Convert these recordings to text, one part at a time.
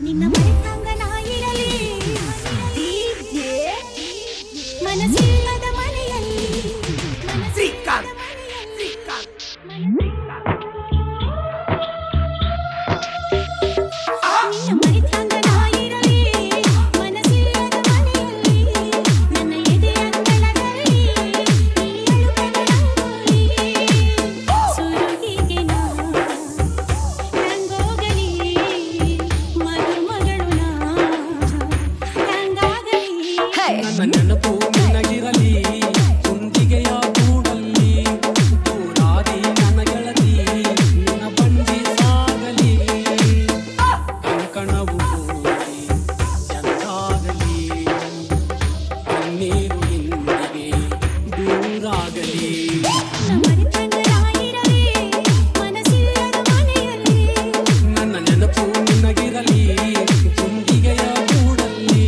に飲まれた മണയലി ನನ್ನ ನೆನಪು ನಿನಗಿರಲಿ ತುಂಬಿಗೆಯ ಕೂಡಲ್ಲಿ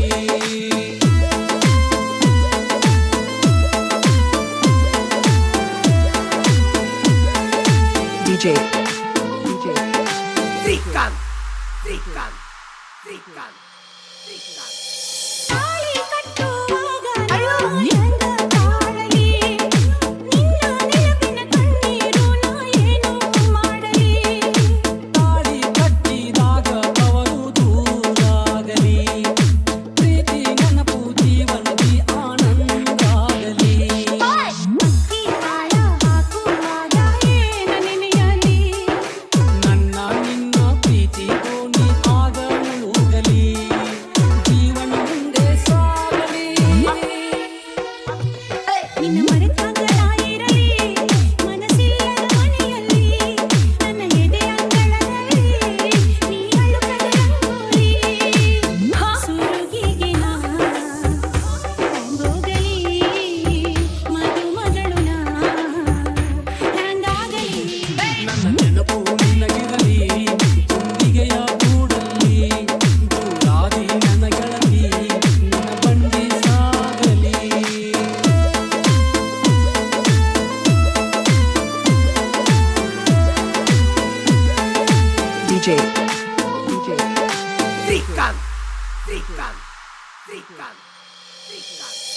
DJ DJ Srikanth Srikanth Srikanth Srikanth. താലി കെട്ടു Anymore. DJ. DJ. Zican. Zican. Zican.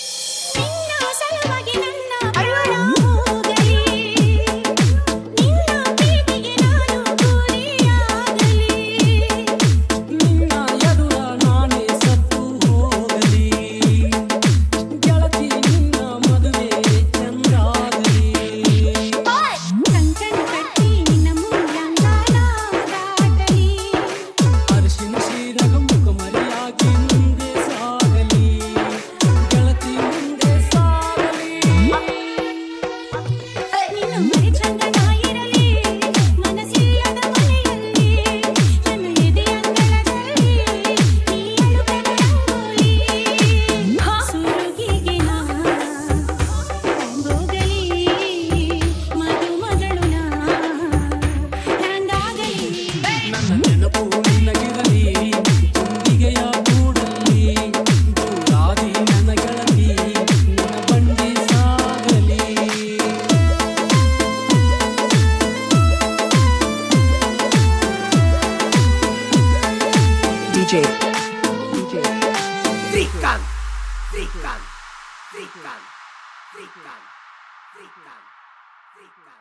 Zican, Zican, Zican, Zican, Zican.